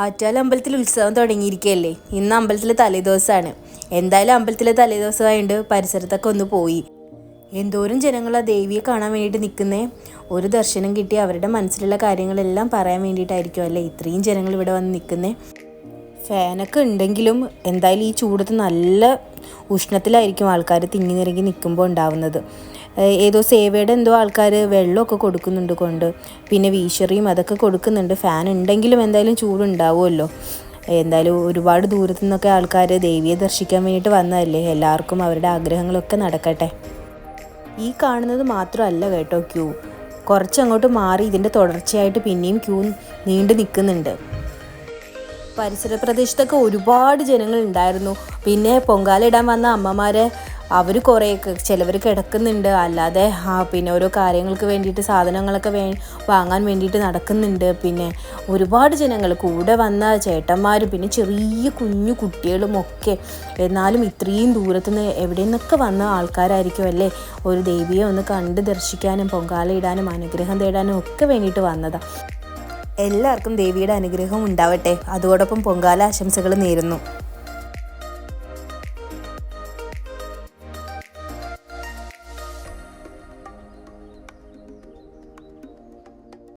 ആറ്റാൽ അമ്പലത്തിൽ ഉത്സവം തുടങ്ങിയിരിക്കുകയല്ലേ ഇന്ന് അമ്പലത്തിലെ തലേദിവസമാണ്. എന്തായാലും അമ്പലത്തിലെ തലേദിവസമായതുകൊണ്ട് പരിസരത്തൊക്കെ ഒന്ന് പോയി. എന്തോരം ജനങ്ങൾ ആ ദേവിയെ കാണാൻ വേണ്ടിയിട്ട് നിൽക്കുന്നേ ഒരു ദർശനം കിട്ടി അവരുടെ മനസ്സിലുള്ള കാര്യങ്ങളെല്ലാം പറയാൻ വേണ്ടിയിട്ടായിരിക്കും അല്ലേ ഇത്രയും ജനങ്ങൾ ഇവിടെ വന്ന് നിൽക്കുന്നേ ഫാനൊക്കെ ഉണ്ടെങ്കിലും എന്തായാലും ഈ ചൂടത്ത് നല്ല ഉഷ്ണത്തിലായിരിക്കും ആൾക്കാർ തിങ്ങി നിറങ്ങി നിൽക്കുമ്പോൾ ഉണ്ടാവുന്നത്. ഏതോ സേവയുടെ എന്തോ ആൾക്കാർ വെള്ളമൊക്കെ കൊടുക്കുന്നുണ്ട് കൊണ്ട്. പിന്നെ വീശറിയും അതൊക്കെ കൊടുക്കുന്നുണ്ട്. ഫാൻ ഉണ്ടെങ്കിലും എന്തായാലും ചൂടുണ്ടാവുമല്ലോ. എന്തായാലും ഒരുപാട് ദൂരത്തു നിന്നൊക്കെ ആൾക്കാർ ദേവിയെ ദർശിക്കാൻ വേണ്ടിയിട്ട് വന്നതല്ലേ? എല്ലാവർക്കും അവരുടെ ആഗ്രഹങ്ങളൊക്കെ നടക്കട്ടെ. ഈ കാണുന്നത് മാത്രമല്ല കേട്ടോ ക്യൂ. കുറച്ചങ്ങോട്ട് മാറി ഇതിന്റെ തുടർച്ചയായിട്ട് പിന്നെയും ക്യൂ നീണ്ടു നിൽക്കുന്നുണ്ട്. പരിസര പ്രദേശത്തൊക്കെ ഒരുപാട് ജനങ്ങൾ ഉണ്ടായിരുന്നു പിന്നെ പൊങ്കാല ഇടാൻ വന്ന അമ്മമാരെ അവർ കുറേയൊക്കെ ചിലവർ കിടക്കുന്നുണ്ട്. അല്ലാതെ പിന്നെ ഓരോ കാര്യങ്ങൾക്ക് വേണ്ടിയിട്ട് സാധനങ്ങളൊക്കെ വേ വാങ്ങാൻ വേണ്ടിയിട്ട് നടക്കുന്നുണ്ട്. പിന്നെ ഒരുപാട് ജനങ്ങൾ കൂടെ വന്ന ചേട്ടന്മാരും പിന്നെ ചെറിയ കുഞ്ഞു കുട്ടികളും ഒക്കെ. എന്നാലും ഇത്രയും ദൂരത്തുനിന്ന് എവിടെ നിന്നൊക്കെ വന്ന ആൾക്കാരായിരിക്കും അല്ലേ? ഒരു ദേവിയെ ഒന്ന് കണ്ട് ദർശിക്കാനും പൊങ്കാല ഇടാനും അനുഗ്രഹം തേടാനും ഒക്കെ വേണ്ടിയിട്ട് വന്നതാണ് എല്ലാവർക്കും ദേവിയുടെ അനുഗ്രഹം ഉണ്ടാവട്ടെ. അതോടൊപ്പം പൊങ്കാല ആശംസകൾ നേരുന്നു.